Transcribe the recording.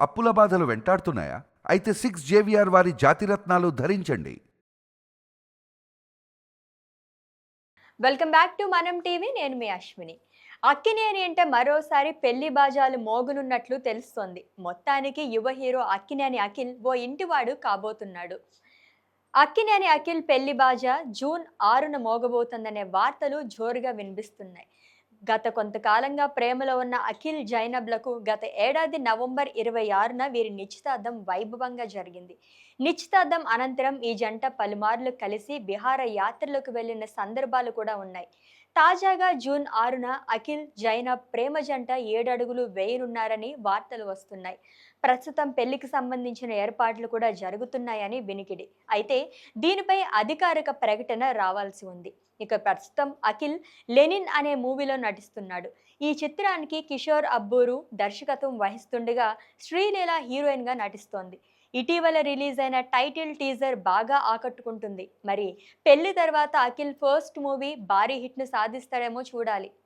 అప్పుల బాధలు వెంటాడుతున్నాయా? అయితే సిక్స్ జేవిఆర్ వారి జాతిరత్నాలు ధరించండి. Welcome back to Manam TV నేను మీ అశ్విని. అక్కినేని అంటే మరోసారి పెళ్ళి బాజాలు మోగునున్నట్లు తెలుస్తోంది. మొత్తానికి యువ హీరో అక్కినేని అఖిల్ ఓ ఇంటివాడు కాబోతున్నాడు. అక్కినేని అఖిల్ పెళ్ళి బాజా జూన్ ఆరున మోగబోతుందనే వార్తలు జోరుగా వినిపిస్తున్నాయి. గత కొంతకాలంగా ప్రేమలో ఉన్న అఖిల్ జైనబ్లకు గత ఏడాది నవంబర్ ఇరవై ఆరున వీరి నిశ్చితార్థం వైభవంగా జరిగింది. నిశ్చితార్థం అనంతరం ఈ జంట పలుమార్లు కలిసి బిహార యాత్రలకు వెళ్ళిన సందర్భాలు కూడా ఉన్నాయి. తాజాగా జూన్ ఆరున అఖిల్ జైన ప్రేమ జంట ఏడడుగులు వేయనున్నారని వార్తలు వస్తున్నాయి. ప్రస్తుతం పెళ్ళికి సంబంధించిన ఏర్పాట్లు కూడా జరుగుతున్నాయని వినికిడి. అయితే దీనిపై అధికారిక ప్రకటన రావాల్సి ఉంది. ఇక ప్రస్తుతం అఖిల్ లెనిన్ అనే మూవీలో నటిస్తున్నాడు. ఈ చిత్రానికి కిషోర్ అబ్బూరు దర్శకత్వం వహిస్తుండగా శ్రీలీల హీరోయిన్గా నటిస్తోంది. ఇటీవల రిలీజ్ అయిన టైటిల్ టీజర్ బాగా ఆకట్టుకుంటుంది. మరి పెళ్ళి తర్వాత అఖిల్ ఫస్ట్ మూవీ భారీ హిట్ను సాధిస్తాడేమో చూడాలి.